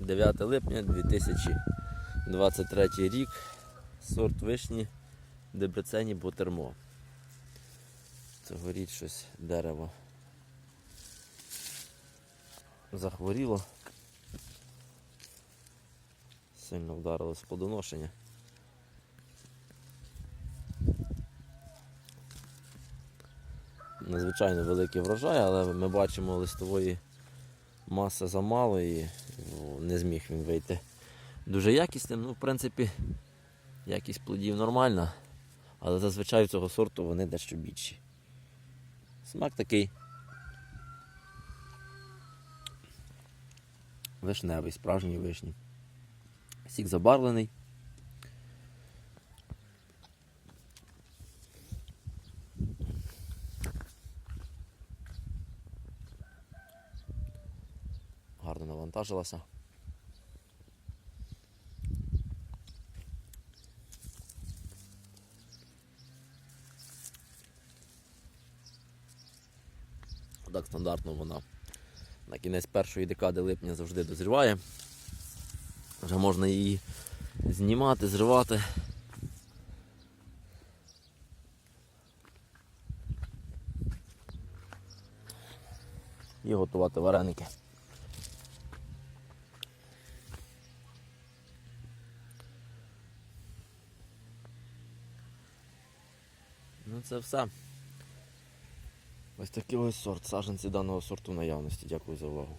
9 липня 2023 рік. Сорт вишні Дебрецені Бутермо. Цьогоріч щось дерево захворіло. Сильно вдарило з плодоношення. Надзвичайно великий врожай, але ми бачимо листової маси замало і не зміг він вийти дуже якісним. Ну, в принципі, якість плодів нормальна, але зазвичай цього сорту вони дещо більші. Смак такий вишневий, справжній вишні. Сік забарвлений. Гарно навантажилася. Так стандартно вона на кінець першої декади липня завжди дозріває. Вже можна її знімати, зривати. І готувати вареники. Ну це все. Ось такий ось сорт. Саженці даного сорту наявності. Дякую за увагу.